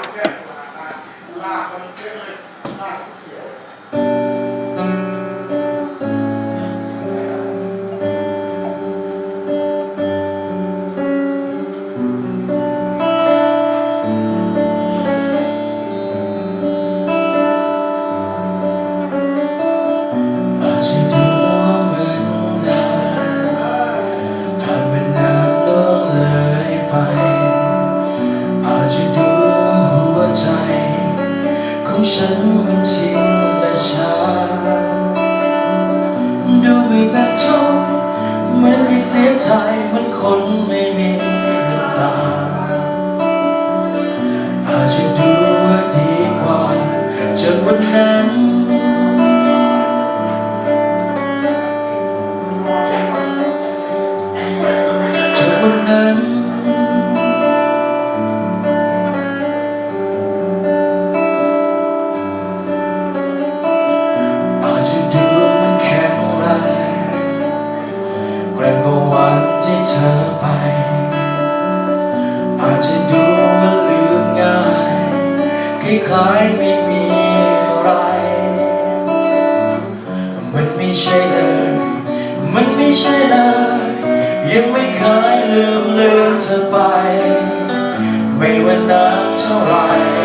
ไม่ใช่ลาก ฉันมันทิ้งและชาดูไม่แบบทนเหมือนไม่เสียใจเหมือนคนไม่มีน้ำตา อาจจะดูว่าดีกว่าจากวันนั้นจากวันนั้น ร่งกว่าวันที่เธอไป อาจจะดูมันลืมง่ายคล้ายๆไม่มีอะไร มันไม่ใช่เลย มันไม่ใช่เลย ยังไม่เคยลืมลืมเธอไป ไม่ว่านานเท่าไหร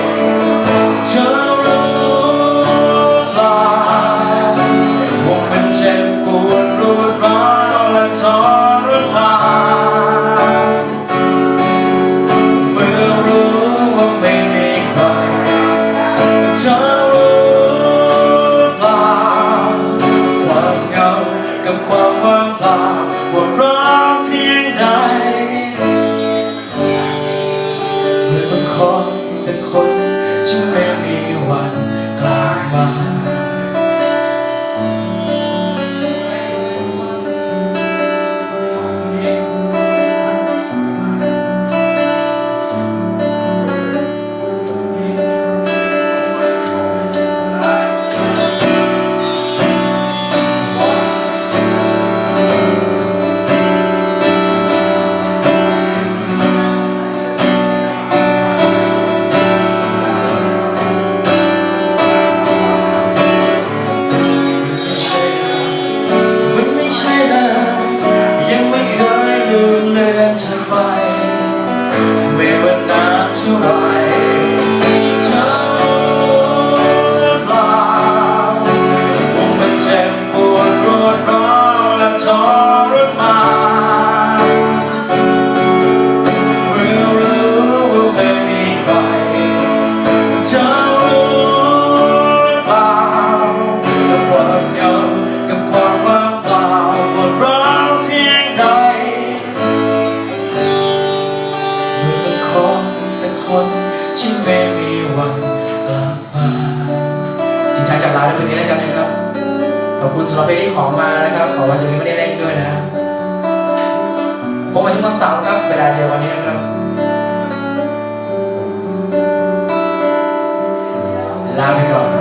ที่ไม่มีวันกลับมาจริงใจจากลาในคืนนี้แล้วกันนะครับขอบคุณสำหรับเพลงที่ขอมานะครับ ขอว่าจะไม่ได้เล่นด้วยนะพบกันทุกวันเสาร์ครับเวลาเดียววันนี้นะครับลาไปก่อน